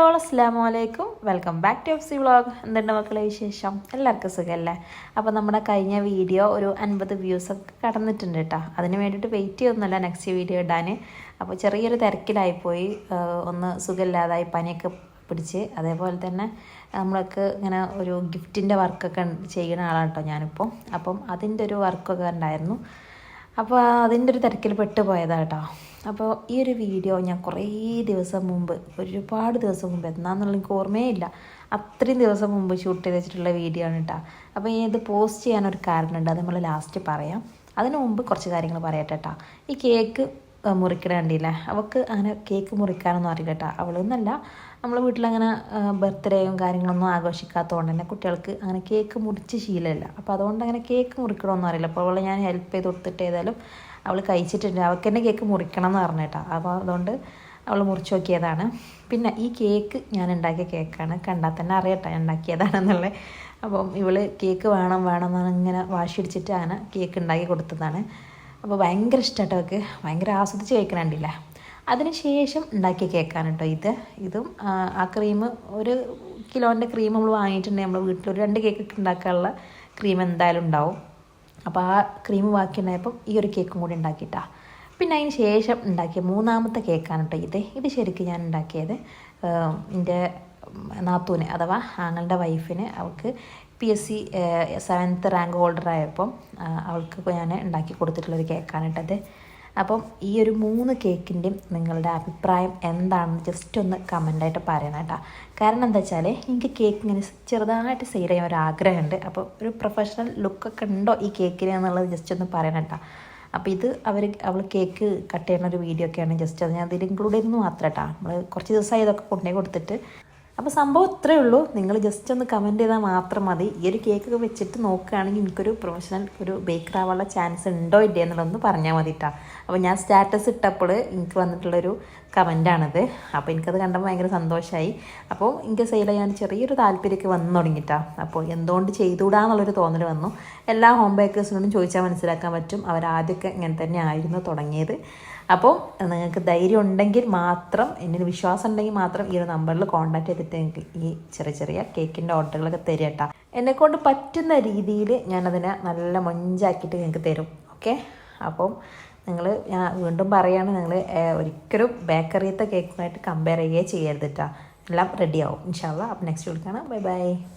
All അസ്സാം വലൈക്കും welcome back to F C vlog. എന്തുണ്ട് മക്കളെ വിശേഷം? എല്ലാവർക്കും സുഖമല്ലേ അപ്പോൾ നമ്മുടെ കഴിഞ്ഞ വീഡിയോ ഒരു അൻപത് വ്യൂസൊക്കെ കടന്നിട്ടുണ്ട് കേട്ടോ അതിന് വേണ്ടിയിട്ട് വെയിറ്റ് ചെയ്യുന്നില്ല നെക്സ്റ്റ് വീഡിയോ ഇടാൻ അപ്പോൾ ചെറിയൊരു തിരക്കിലായിപ്പോയി. ഒന്ന് സുഖമില്ലാതായി പനിയൊക്കെ പിടിച്ച്. അതേപോലെ തന്നെ നമ്മൾക്ക് ഇങ്ങനെ ഒരു ഗിഫ്റ്റിന്റെ വർക്കൊക്കെ ചെയ്യുന്ന ആളാണ് കേട്ടോ ഞാനിപ്പോൾ അപ്പം അതിന്റെ ഒരു വർക്കൊക്കെ ഉണ്ടായിരുന്നു. അപ്പോൾ അതിന്റെ ഒരു തിരക്കിൽ പെട്ടുപോയതാട്ടോ അപ്പോൾ ഈ ഒരു വീഡിയോ ഞാൻ കുറേ ദിവസം മുമ്പ് ഒരുപാട് ദിവസം മുമ്പ് എന്നാന്നുള്ള എനിക്ക് ഓർമ്മയേ ഇല്ല അത്രയും ദിവസം മുമ്പ് ഷൂട്ട് ചെയ്ത് വെച്ചിട്ടുള്ള വീഡിയോ ആണ് കേട്ടോ അപ്പോൾ ഇത് പോസ്റ്റ് ചെയ്യാനൊരു കാരണമുണ്ട് അത് നമ്മൾ ലാസ്റ്റ് പറയാം. അതിനു മുമ്പ് കുറച്ച് കാര്യങ്ങൾ പറയട്ടെ കേട്ടോ ഈ കേക്ക് മുറിക്കണ കണ്ടില്ല? അവൾക്ക് അങ്ങനെ കേക്ക് മുറിക്കാനൊന്നും അറിയില്ല കേട്ടോ. അവളെന്നല്ല നമ്മളെ വീട്ടിലങ്ങനെ ബർത്ത്ഡേയും കാര്യങ്ങളൊന്നും ആഘോഷിക്കാത്തതുകൊണ്ട് തന്നെ കുട്ടികൾക്ക് അങ്ങനെ കേക്ക് മുറിച്ച് ശീലമില്ല. അപ്പോൾ അതുകൊണ്ട് അങ്ങനെ കേക്ക് മുറിക്കണമെന്നും അറിയില്ല. അപ്പോൾ അവളെ ഞാൻ ഹെൽപ്പ് ചെയ്ത് കൊടുത്തിട്ട് ഏതായാലും അവൾ കഴിച്ചിട്ടുണ്ട്. അവൾക്ക് തന്നെ കേക്ക് മുറിക്കണം എന്ന് പറഞ്ഞു കേട്ടോ. അപ്പോൾ അതുകൊണ്ട് അവൾ മുറിച്ച് നോക്കിയതാണ്. പിന്നെ ഈ കേക്ക് ഞാൻ ഉണ്ടാക്കിയ കേക്കാണ് കണ്ടാൽ തന്നെ അറിയട്ടെ ഞാൻ ഉണ്ടാക്കിയതാണെന്നുള്ളത്. അപ്പം ഇവൾ കേക്ക് വേണം വേണം എന്നാണ് ഇങ്ങനെ വാശി പിടിച്ചിട്ട് അങ്ങനെ കേക്ക് ഉണ്ടാക്കി കൊടുത്തതാണ്. അപ്പോൾ ഭയങ്കര ഇഷ്ടമായിട്ട് അവർക്ക് ഭയങ്കര ആസ്വദിച്ച് കഴിക്കണുണ്ടില്ല അതിന് ശേഷം ഉണ്ടാക്കിയ കേക്കാണ് കേട്ടോ ഇത്. ഇതും ആ, ആ ക്രീം ഒരു കിലോന്റെ ക്രീം നമ്മൾ വാങ്ങിയിട്ടുണ്ടെങ്കിൽ നമ്മൾ വീട്ടിൽ ഒരു രണ്ട് കേക്ക് ഉണ്ടാക്കാനുള്ള ക്രീം എന്തായാലും ഉണ്ടാവും. അപ്പോൾ ആ ക്രീം ബാക്കി ഉണ്ടായപ്പം ഈ ഒരു കേക്കും കൂടി ഉണ്ടാക്കിയിട്ടാ. പിന്നെ അതിന് ശേഷം ഉണ്ടാക്കിയ മൂന്നാമത്തെ കേക്കാണ് കേട്ടോ ഇത്. ഇത് ശരിക്കും ഞാൻ ഉണ്ടാക്കിയത് എന്റെ നാത്തൂന് അഥവാ ആങ്ങളുടെ വൈഫിന് അവൾക്ക് P S C seventh rank അവൾക്ക് അവൾക്ക് ഞാൻ ഉണ്ടാക്കി കൊടുത്തിട്ടുള്ളൊരു കേക്കാണ് കേട്ടത് അപ്പം ഈ ഒരു മൂന്ന് കേക്കിന്റെയും നിങ്ങളുടെ അഭിപ്രായം എന്താണെന്ന് ജസ്റ്റ് ഒന്ന് കമന്റായിട്ട് പറയണം കേട്ടോ കാരണം എന്താ വെച്ചാൽ എനിക്ക് കേക്ക് ഇങ്ങനെ ചെറുതായിട്ട് സെയിൽ ചെയ്യാൻ ഒരു ആഗ്രഹമുണ്ട് അപ്പോൾ ഒരു പ്രൊഫഷണൽ ലുക്കൊക്കെ ഉണ്ടോ ഈ കേക്കിന് എന്നുള്ളത് ജസ്റ്റ് ഒന്ന് പറയണം കേട്ടോ അപ്പോൾ ഇത് അവർ അവൾ കേക്ക് കട്ട് ചെയ്യുന്ന ഒരു വീഡിയോ ഒക്കെയാണ് ജസ്റ്റ് അത് ഞാൻ അതിൽ ഇൻക്ലൂഡ് ചെയ്തെന്ന് മാത്രം കേട്ടോ നമ്മൾ കുറച്ച് ദിവസമായി ഇതൊക്കെ കൊണ്ടുപോയി കൊടുത്തിട്ട് അപ്പോൾ സംഭവം ഇത്രയേ ഉള്ളൂ. നിങ്ങൾ ജസ്റ്റ് ഒന്ന് കമന്റ് ചെയ്താൽ മാത്രം മതി. ഈ ഒരു കേക്കൊക്കെ വെച്ചിട്ട് നോക്കുകയാണെങ്കിൽ എനിക്കൊരു പ്രൊഫഷണൽ ഒരു ബേക്കർ ആവാനുള്ള ചാൻസ് ഉണ്ടോ ഇല്ലേ എന്നുള്ളതൊന്ന് പറഞ്ഞാൽ മതി കേട്ടോ അപ്പോൾ ഞാൻ സ്റ്റാറ്റസ് ഇട്ടപ്പോൾ എനിക്ക് വന്നിട്ടുള്ളൊരു കമന്റാണിത് അപ്പോൾ എനിക്കത് കണ്ടപ്പോൾ ഭയങ്കര സന്തോഷമായി അപ്പോൾ എനിക്ക് സെയിൽ ചെയ്യാൻ ചെറിയൊരു താല്പര്യമൊക്കെ വന്നു തുടങ്ങിയിട്ടാ അപ്പോൾ എന്തുകൊണ്ട് ചെയ്തുകൂടാന്നുള്ളൊരു തോന്നൽ വന്നു. എല്ലാ ഹോം ബേക്കേഴ്സിനോടും ചോദിച്ചാൽ മനസ്സിലാക്കാൻ പറ്റും അവരാദ്യമൊക്കെ ഇങ്ങനെ തന്നെ ആയിരുന്നു തുടങ്ങിയത്. അപ്പോൾ നിങ്ങൾക്ക് ധൈര്യം ഉണ്ടെങ്കിൽ മാത്രം എന്നിൽ വിശ്വാസം ഉണ്ടെങ്കിൽ മാത്രം ഈ ഒരു നമ്പറിൽ കോൺടാക്ട് ചെയ്തിട്ട് നിങ്ങൾക്ക് ഈ ചെറിയ ചെറിയ കേക്കിന്റെ ഓർഡറുകളൊക്കെ തരിക കേട്ടോ. എന്നെക്കൊണ്ട് പറ്റുന്ന രീതിയിൽ ഞാനതിനെ നല്ല മൊഞ്ചാക്കിയിട്ട് നിങ്ങൾക്ക് തരും. ഓക്കെ? അപ്പം നിങ്ങൾ ഞാൻ വീണ്ടും പറയുകയാണ് നിങ്ങൾ ഒരിക്കലും ബേക്കറിയത്തെ കേക്കുമായിട്ട് കമ്പയർ ചെയ്യുകയേ ചെയ്യരുത് കേട്ടോ. എല്ലാം റെഡിയാവും ഇൻഷാല്ല അപ്പം നെക്സ്റ്റ് വിളിക്കണം. Bye bye.